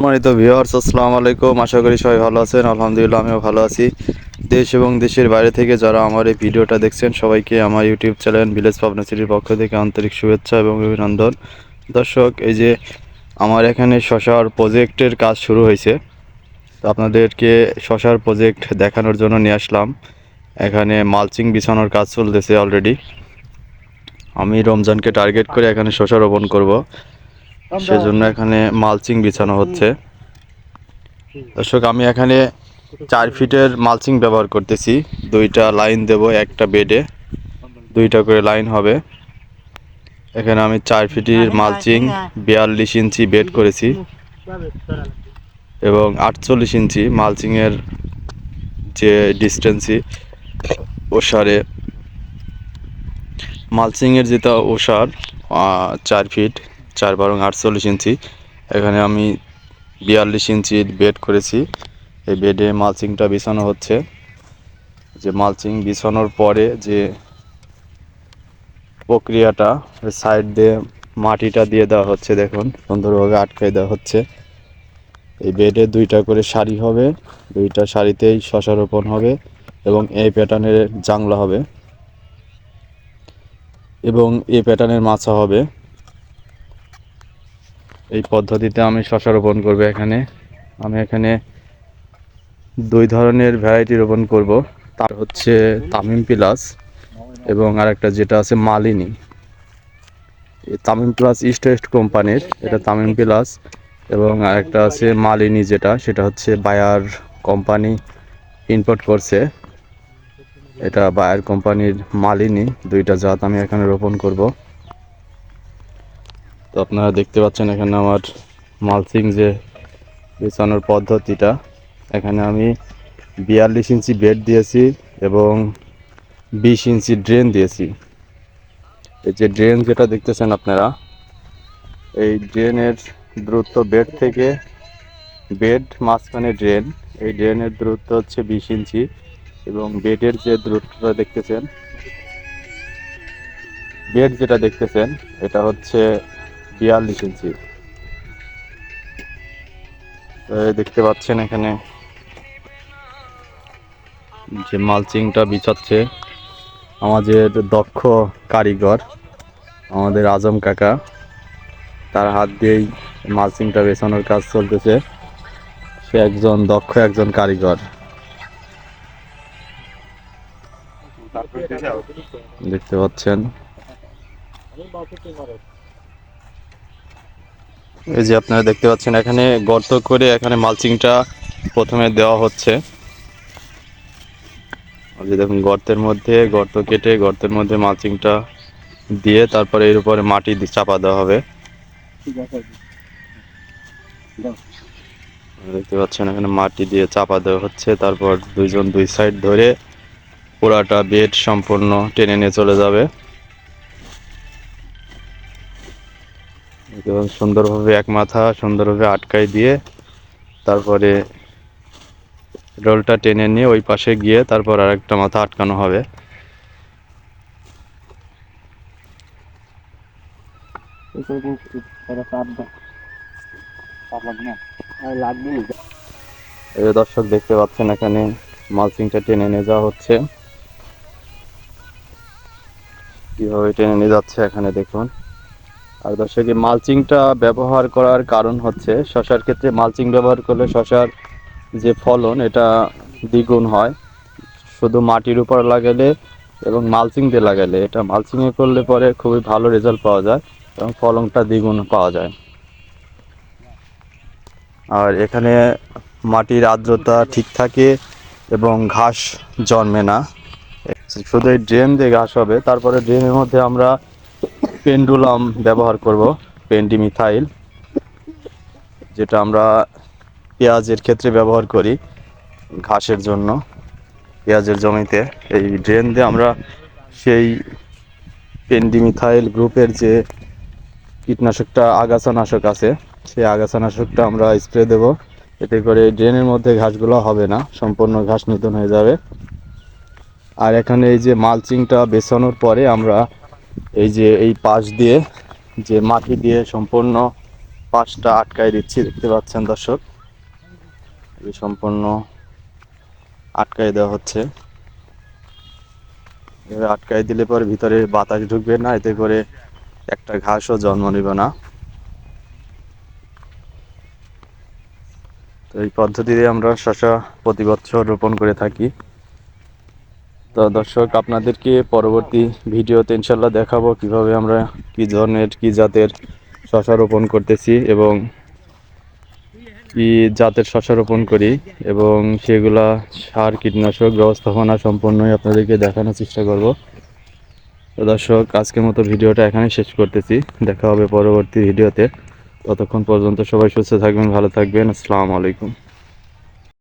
সম্মানিত ভিউয়ার্স আসসালামু আলাইকুম। আশা করি সবাই ভালো আছেন। আলহামদুলিল্লাহ, আমিও ভালো আছি। দেশ এবং দেশের বাইরে থেকে যারা আমার এই ভিডিওটা দেখছেন, সবাইকে আমার ইউটিউব চ্যানেল ভিলেজ পাবনা সিটির পক্ষ থেকে আন্তরিক শুভেচ্ছা এবং অভিনন্দন। দর্শক, এই যে আমার এখানে শশার প্রজেক্টের কাজ শুরু হয়েছে। তো আপনাদেরকে শশার প্রজেক্ট দেখানোর জন্য নিয়ে আসলাম। এখানে মালচিং বিছানোর কাজ চলতেছে অলরেডি আমি রমজানকে টার্গেট করে এখানে শশা রোপণ করব। সেজন্য এখানে মালচিং বিছানো হচ্ছে। দর্শক আমি এখানে চার ফিটের মালচিং ব্যবহার করতেছি। দুইটা লাইন দেব একটা বেডে। দুইটা করে লাইন হবে। এখানে আমি চার ফিটের মালচিং বিয়াল্লিশ ইঞ্চি বেড করেছি। এবং আটচল্লিশ ইঞ্চি মালচিংয়ের যে ডিস্টেন্সি ওষারে। মালচিংয়ের যেটা ওষার চার ফিট। চার বারং আটচল্লিশ ইঞ্চি। এখানে আমি বিয়াল্লিশ ইঞ্চির বেড করেছি। এই বেডে মালচিংটা বিছানো হচ্ছে। যে মালচিং বিছানোর পরে যে প্রক্রিয়াটা সাইড দিয়ে মাটিটা দিয়ে দেওয়া হচ্ছে, দেখুন, সুন্দরভাবে আটকাই দেওয়া হচ্ছে। এই বেডে দুইটা করে শাড়ি হবে, দুইটা সারিতেই শশা রোপণ হবে এবং এই প্যাটার্নের জাংলা হবে এবং এই প্যাটার্নের মাছা হবে। এই পদ্ধতিতে আমি শশা রোপণ করব এখানে। আমি এখানে দুই ধরনের ভ্যারাইটি রোপণ করব। তার হচ্ছে তামিম প্লাস এবং আরেকটা যেটা আছে Malini. Tamim plus east west কোম্পানির, এটা তামিম প্লাস এবং আরেকটা আছে মালিনী যেটা, সেটা হচ্ছে বায়ার কোম্পানি ইম্পোর্ট করছে। এটা বায়ার কোম্পানির মালিনী, দুইটা জাত আমি এখানে রোপণ করব। তো আপনারা দেখতে পাচ্ছেন এখানে আমার মালসিং যে বিছানোর পদ্ধতিটা। এখানে আমি বিয়াল্লিশ ইঞ্চি বেড দিয়েছি এবং বিশ ইঞ্চি ড্রেন দিয়েছি। এই যে ড্রেন যেটা দেখতেছেন আপনারা, এই ড্রেনের দূরত্ব বেড থেকে বেড মাঝখানে ড্রেন। এই ড্রেনের দূরত্ব হচ্ছে বিশ ইঞ্চি এবং বেডের যে দূরত্বটা দেখতেছেন, বেড যেটা দেখতেছেন, এটা হচ্ছে বিয়াল্লিশ ইঞ্চি। দেখতে পাচ্ছেন এখানে যে মালচিংটা বিছাচ্ছে। আমাদের দক্ষ কারিগর, আমাদের আজম কাকা, তার হাত দিয়েই মালচিংটা বেছানোর কাজ চলতেছে। সে একজন দক্ষ একজন কারিগর। দেখতে পাচ্ছেন। এই যে আপনারা দেখতে পাচ্ছেন, এখানে গর্ত করে এখানে মালচিংটা প্রথমে দেওয়া হচ্ছে। দেখুন, গর্তের মধ্যে গর্ত কেটে গর্তের মধ্যে মালচিংটা দিয়ে তারপরে এর উপরে মাটি চাপা দেওয়া হবে। দেখতে পাচ্ছেন, এখানে মাটি দিয়ে চাপা দেওয়া হচ্ছে। তারপর দুইজন দুই সাইড ধরে পুরাটা বেড সম্পূর্ণ টেনে নিয়ে চলে যাবে। সুন্দরভাবে এক মাথা সুন্দরভাবে আটকাই দিয়ে তারপরে রোলটা টেনে নিয়ে ওই পাশে গিয়ে তারপর আরেকটা মাথা আটকানো হবে। দর্শক দেখতে পাচ্ছেন এখানে মালচিংটা টেনে নিয়ে যাওয়া হচ্ছে। কীভাবে টেনে নিয়ে যাচ্ছে এখানে দেখুন। আর দর্শক মালচিংটা ব্যবহার করার কারণ হচ্ছে শশার ক্ষেত্রে মালচিং ব্যবহার করলে শশার যে ফলন, এটা দ্বিগুণ হয়। শুধু মাটির উপর লাগালে এবং মালচিং দিয়ে লাগালে, এটা মালচিংয়ে করলে পরে খুবই ভালো রেজাল্ট পাওয়া যায় এবং ফলনটা দ্বিগুণ পাওয়া যায়। আর এখানে মাটির আর্দ্রতা ঠিক থাকে এবং ঘাস জন্মে না। শুধু এই ড্রেন দিয়ে ঘাস হবে, তারপরে ড্রেনের মধ্যে আমরা পেন্ডুলাম ব্যবহার করব, পেন্ডিমিথাইল, যেটা আমরা পেঁয়াজের ক্ষেত্রে ব্যবহার করি ঘাসের জন্য। পেঁয়াজের জমিতে এই ড্রেন দিয়ে আমরা সেই পেন্ডিমিথাইল গ্রুপের যে কীটনাশকটা আগাছানাশক আছে, সেই আগাছানাশকটা আমরা স্প্রে দেব। এতে করে ড্রেনের মধ্যে ঘাসগুলো হবে না, সম্পূর্ণ ঘাস নিধন হয়ে যাবে। আর এখানে এই যে মালচিংটা বেছানোর পরে আমরা এই যে এই পাশ দিয়ে যে মাটি দিয়ে সম্পূর্ণ পাশটা আটকায় দিচ্ছি, দেখতে পাচ্ছেন দর্শক? এই সম্পূর্ণ আটকায় দেওয়া হচ্ছে। এভাবে আটকায় দিলে পরে ভিতরে বাতাস ঢুকবে না, এতে করে একটা ঘাসও জন্ম নেবে না। তো এই পদ্ধতিতে আমরা শশা প্রতি বছর রোপণ করে থাকি। তো দর্শক, আপনাদেরকে পরবর্তী ভিডিওতে ইনশাল্লাহ দেখাবো কীভাবে আমরা কি ধরনের, কি জাতের শশা রোপণ করতেছি এবং কি জাতের শশা রোপণ করি এবং সেগুলা সার, কীটনাশক ব্যবস্থাপনা সম্পূর্ণই আপনাদেরকে দেখানোর চেষ্টা করব। তো দর্শক, আজকের মতো ভিডিওটা এখানে শেষ করতেছি। দেখা হবে পরবর্তী ভিডিওতে। ততক্ষণ পর্যন্ত সবাই সুস্থ থাকবেন, ভালো থাকবেন। আসসালামু আলাইকুম।